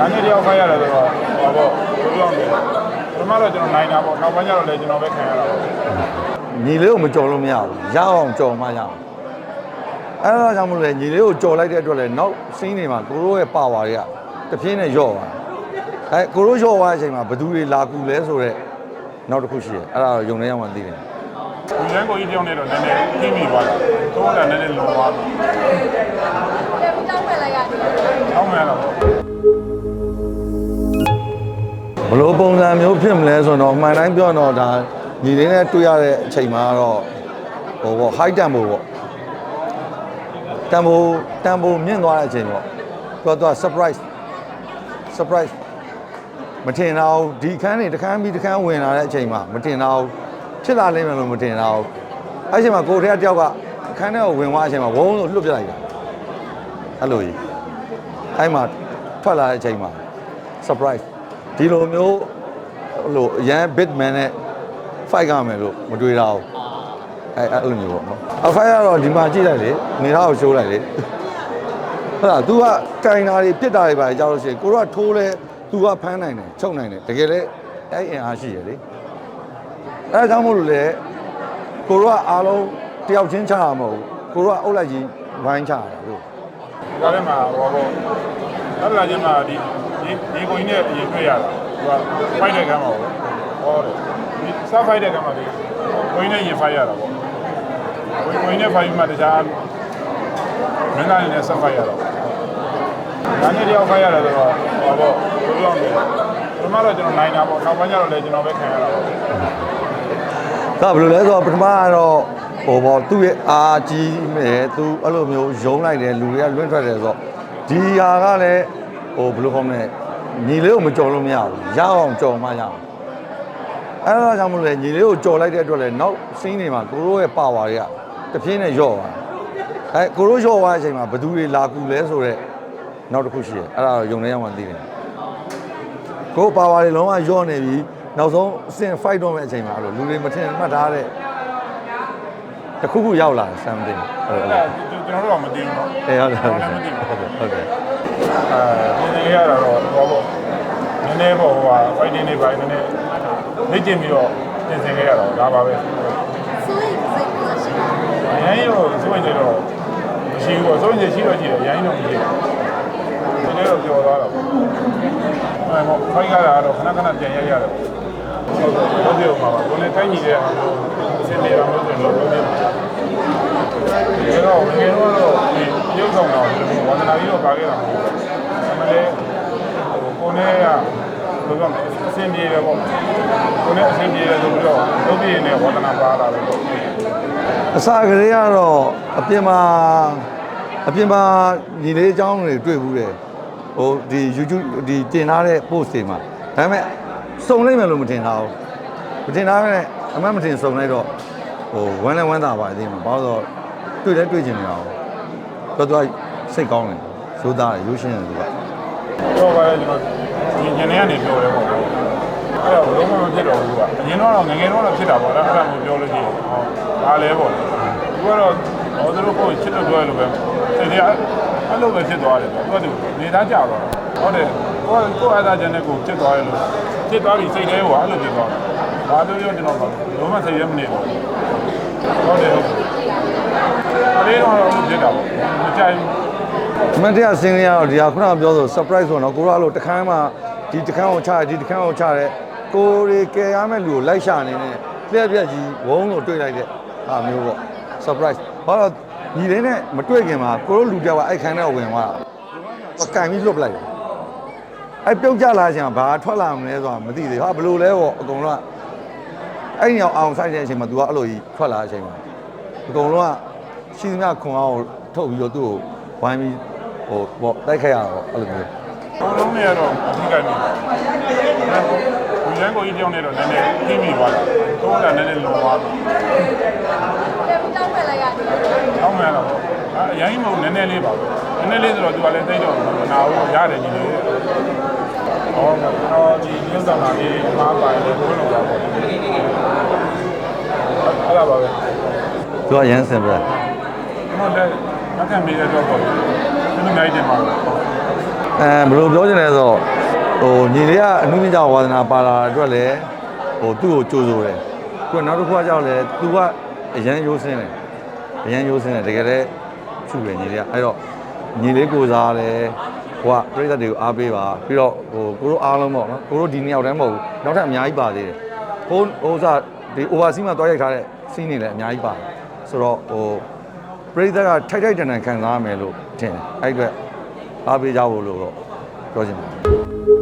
ဒါနဲ့တယောက်ခိုင်းရတယ်ဆိုတော့ဟောပေါ့ဘယ်လိုလုပ်လဲပထမတော့ကျွန်တော်နိုင်တာပေါ့နောက်ပိုင်းကျတော့လည်းကျွန်တော်ပဲခံရတာပေါ့ညီလေးကိုမကြော်လို့မရဘူးရအောင်ကြော်မှရအောင်အဲ့ဒါကြောင့်မလို့လေညီလေးကိုကြော်လိုက်တဲ့အတွက်လေနောက်စင်းနေမှာကိုရိုးရဲ့ပါဝါတွေကတပြင်းနဲ့ယော့သွားအဲကိုရိုးယော့သွားတဲ့အချိန်မှာဘယ်သူတွေလာကူလဲဆိုတော့နောက်တစ်ခုရှိတယ်အဲ့ဒါတော့ယုံနေရမှသိတယ်ဒီရန်ကိုကြီးတယောက်နဲ့တော့နည်းနည်းပြင်းမိသွားတာသုံးတာနည်းနည်းလုံသွားပြီတယ်ပြီးတောင်းပန်လိုက်ရတယ်အောင်းမှန်တော့ ဘလို့ပုံစံမျိုးဖြစ်မလဲဆိုတော့အမှန်တိုင်းပြောတော့ဒါညီလေးနဲ့တွေ့ရတဲ့အချိန်မှာတော့ဟိုပေါ့ high tempo ပေါ့ tempo tempo မြင့်သွားတဲ့အချိန်ပေါ့သူကသူက surprise surprise မထင်တော့ဒီခန်းနေတစ်ခန်းပြီးတစ်ခန်းဝင်လာတဲ့အချိန်မှာမထင်တော့ဖြစ်လာလိမ့်မယ်လို့မထင်တော့အဲ့အချိန်မှာကိုယ်ထဲကတယောက်ကခန်းထဲကိုဝင်သွားအချိန်မှာဝုန်းလို့လွတ်ပြလိုက်တာအဲ့လိုကြီးအဲ့မှာထွက်လာတဲ့အချိန်မှာ surprise ဒီလိုမျိုးဟိုလိုအရန် bit man နဲ့ fight ရမယ်လို့မတွေးတော့ဘူးအဲအဲ့လိုမျိုးပေါ့နော်အဖိုင်ကတော့ဒီမှာကြည့်လိုက်လေနေသားကိုရှိုးလိုက်လေဟုတ်လား तू ကကင်တာတွေပြစ်တာတွေပါကြောက်လို့ရှိရင်ကိုတို့ကထိုးလဲ तू ကဖမ်းနိုင်တယ်ချုပ်နိုင်တယ်တကယ်လဲအဲ့အင်အားရှိရလေအဲဒါကြောင့်မို့လို့လေကိုတို့ကအားလုံးတယောက်ချင်းချတာမဟုတ်ဘူးကိုတို့ကအုပ်လိုက်ကြီးဝိုင်းချတာလို့ဒီကားထဲမှာဟောပေါ့အဲ့ဒါချင်းမှဒီ ဒီဒီကိုကြီးနဲ့အရင်တွေ့ရတာသူကဖိုက်တဲ့ကမ်းမှာပေါ့ဟောတယ်ဒီစားဖိုက်တဲ့ကမ်းမှာဒီကိုကြီးနဲ့ရင်ဖိုက်ရတာပေါ့ကိုကြီးနဲ့ဖိုက်ပြီးမှတခြားမင်းသားတွေနဲ့ဆက်ဖိုက်ရတာပေါ့ဒါနဲ့တယောက်ဖိုက်ရတယ်ဆိုတော့ဟောပေါ့ဘယ်လိုလုပ်လဲပထမတော့ကျွန်တော်နိုင်တာပေါ့နောက်ပိုင်းကျတော့လည်းကျွန်တော်ပဲခံရတာပေါ့ဒါဘယ်လိုလဲဆိုတော့ပထမကတော့ဟိုပေါ့သူ့ရဲ့အာကြီးမယ်သူအဲ့လိုမျိုးယုံလိုက်တယ်လူတွေကလွင့်ထွက်တယ်ဆိုတော့ဒီဟာကလည်း ဟိုဘယ်လိုခေါ်မလဲညီလေးကိုမကြော်လို့မရဘူးရအောင်ကြော်မှရအောင်အဲ့ဒါကြောင့်မလို့လေညီလေးကိုကြော်လိုက်တဲ့အတွက်လည်းနောက်စင်းနေမှာကိုရိုးရဲ့ပါဝါတွေကတပြင်းနဲ့ယော့သွားအဲကိုရိုးယော့သွားတဲ့အချိန်မှာဘယ်သူတွေလာကူလဲဆိုတော့နောက်တစ်ခုရှိတယ်အဲ့ဒါတော့ယုံနေရမှသိတယ်ကိုပါဝါတွေလုံးဝယော့နေပြီနောက်ဆုံးအဆင့် fight တော့မယ့်အချိန်မှာအဲ့လိုလူတွေမထင်မှတ်ထားတဲ့တစ်ခုခုရောက်လာတယ် something အဲ့ အဲ့ လို ဒါကျွန်တော်တို့ကမသိဘူးเนาะ အေးဟုတ်တယ်ဟုတ်တယ် မသိဘူး ဟုတ်တယ် ဟုတ်တယ်အဲဒီနေရတာတော့ဟောပေါ့နည်းနည်းပေါ့ဟိုဟာ fighting တွေပိုင်းနည်းနည်းလေ့ကျင့်ပြီးတော့ပြင်ဆင်ခဲ့ရတော့ဒါပါပဲဆိုရင်စိတ်ကရှိတယ်အရင်ရောစိုးရင်တော့မရှိဘူးပေါ့စိုးရင်ရှိတော့ရှိတယ်အရင်တော့မရှိဘူးဒီနေ့တော့ပြောသွားတာပေါ့အဲပေါ့ fight ရတာတော့ခဏခဏပြန်ရရတယ်ဟုတ်တယ်ဟုတ်ပါပါကိုယ်နဲ့တိုင်းညီတဲ့အောင်လို့အစင်ပြေအောင်လုပ်တယ်လို့ပြောတယ်ဒီတော့ငယ်တော့ဒီရုပ်ဆောင်တော့ဒီ လိုဝန္ဒနာကြီးတော့ပါခဲ့တာမဟုတ်ဘူးအမလေးကိုနဲ့ကဘယ်လိုလဲအစင်ပြေတယ်ပေါ့ကိုနဲ့အစင်ပြေတယ်ဆိုပြီးတော့လုပ်ပြင်းနဲ့ဝန္ဒနာပါလာတယ်ပေါ့အစာကလေးကတော့အပြင်မှာအပြင်မှာညီလေးအကြောင်းတွေတွေ့ဘူးတယ်ဟိုဒီ YouTube ဒီတင်ထားတဲ့ post တွေမှာဒါပေမဲ့စုံလိုက်မယ်လို့မထင်ထားဘူးမထင်ထားပဲအမှန်မထင်စုံလိုက်တော့ဟိုဝမ်းလဲဝမ်းသာပါအသေးမှာဘာလို့ဆိုတော့တွေ့လဲတွေ့ကျင်နေတာတော့သူက စိတ်ကောင်းတယ်ရိုးသားတယ်ရိုးရှင်းတယ်သူကတော့ပါလေကျွန်တော်ဒီညနေကနေပြောတယ်ပေါ့အဲ့တော့ဘယ်လိုမှမဖြစ်တော့ဘူးကအရင်တော့ငငယ်တော့ဖြစ်တာပေါ့လားအဲ့ဒါကိုပြောလို့ရှိရင်ဟောဒါလည်းပေါ့သူကတော့ဟောသူတို့ကိုချစ်လို့ပြောရလို့ပဲတကယ်အဲ့လိုပဲဖြစ်သွားတယ်သူကသူနေသားကြတော့ဟုတ်တယ်ကိုကကိုအားသားချက်နဲ့ကိုဖြစ်သွားရလို့ဖြစ်သွားပြီစိတ်ထဲကအဲ့လိုဖြစ်သွားတာဒါတို့ရောကျွန်တော်ကလုံးဝစိတ်ရဲမနေတော့ဟုတ်တယ်ဟုတ်တယ်အဲ့တော့ဖြစ်တာပေါ့မကြိုက်ဘူးအ မှန်တရားစင်းရတော့ဒီဟာခုနကပြောဆို surprise ဆိုတော့ကိုရောအဲ့လိုတခန်းမှာဒီတခန်းကိုချတယ်ဒီတခန်းကိုချတယ်ကိုတွေကယ်ရမယ့်လူကိုလိုက်ရှာနေနဲ့ပြက်ပြက်ကြီးဝုန်းလို့တွေ့လိုက်တဲ့ဟာမျိုးပေါ့ surprise ဟောတော့ညီလေးနဲ့မတွေ့ခင်မှာကိုတို့လူတစ်ယောက်ကအဲ့ခန်းထဲကိုဝင်သွားတာဟောကန်ပြီးလွတ်ပလိုက်တယ်အဲ့ပြုတ်ကြလာချင်းဘာထွက်လာမလဲဆိုတာမသိသေးဘူးဟာဘယ်လိုလဲပေါ့အကုန်လုံးကအဲ့ညောင်အောင်ဆိုင်တဲ့အချိန်မှာ तू ကအဲ့လိုကြီးထွက်လာတဲ့အချိန်မှာအကုန်လုံးကရှိသမျှခွန်အားကိုထုတ်ပြီးတော့သူ့ကိုဝိုင်းပြီး ဟိုပေါ့တိုက်ခိုက်ရတာပေါ့အဲ့လိုမျိုးဘုံလုံးနဲ့ကတော့အထူးကနေဒီရန်ကိုကြီးတယောက်နဲ့တော့နည်းနည်းပြင်းမိသွားတာသုံးတာနည်းနည်းလုံသွားပြီတယ်ပြီးတောင်းပန်လိုက်ရတယ်အောင်းမှန်တော့အရင်မှနည်းနည်းလေးပါပဲနည်းနည်းလေးဆိုတော့သူကလည်းသိတော့နာဘူးရတယ်ညီလေးဟောတော့ဒီညဆောင်တာလေးမှားပါတယ်ဘုံလုံးပါပေါ့အဲ့ဒါပါပဲသူကရမ်းစင်ပြတယ်ဒီမှာလည်းမကန်မိတဲ့တော့ပေါ့ ဒီလိုနိုင်တယ်မှာဟအဲဘယ်လိုပြောချင်လဲဆိုတော့ဟိုညီလေးကအနုပညာဝါသနာပါလာတဲ့အတွက်လည်းဟိုသူ့ကိုကြိုးဆိုတယ်သူကနောက်တစ်ခုကကြောက်လဲသူကအရန်ရိုးစင်းတယ်အရန်ရိုးစင်းတယ်တကယ်လည်းချူတယ်ညီလေးကအဲ့တော့ညီလေးကိုစားလဲဟိုကပြိဿတွေကိုအားပေးပါပြီးတော့ဟိုကိုတို့အားလုံးပေါ့နော်ကိုတို့ဒီနှစ်ယောက်တည်းမဟုတ်ဘူးနောက်ထပ်အများကြီးပါသေးတယ်ဟိုဟိုစားဒီ overseas မှာတွားရိုက်ထားတဲ့စီးနေလည်းအများကြီးပါတယ်ဆိုတော့ဟို ပရိသတ်ကထိုက်ထိုက်တန်တန်ခံစားရမယ်လို့ထင်တယ်အဲ့ဒီအတွက်အားပေးကြဖို့လို့တော့ပြောချင်ပါတယ်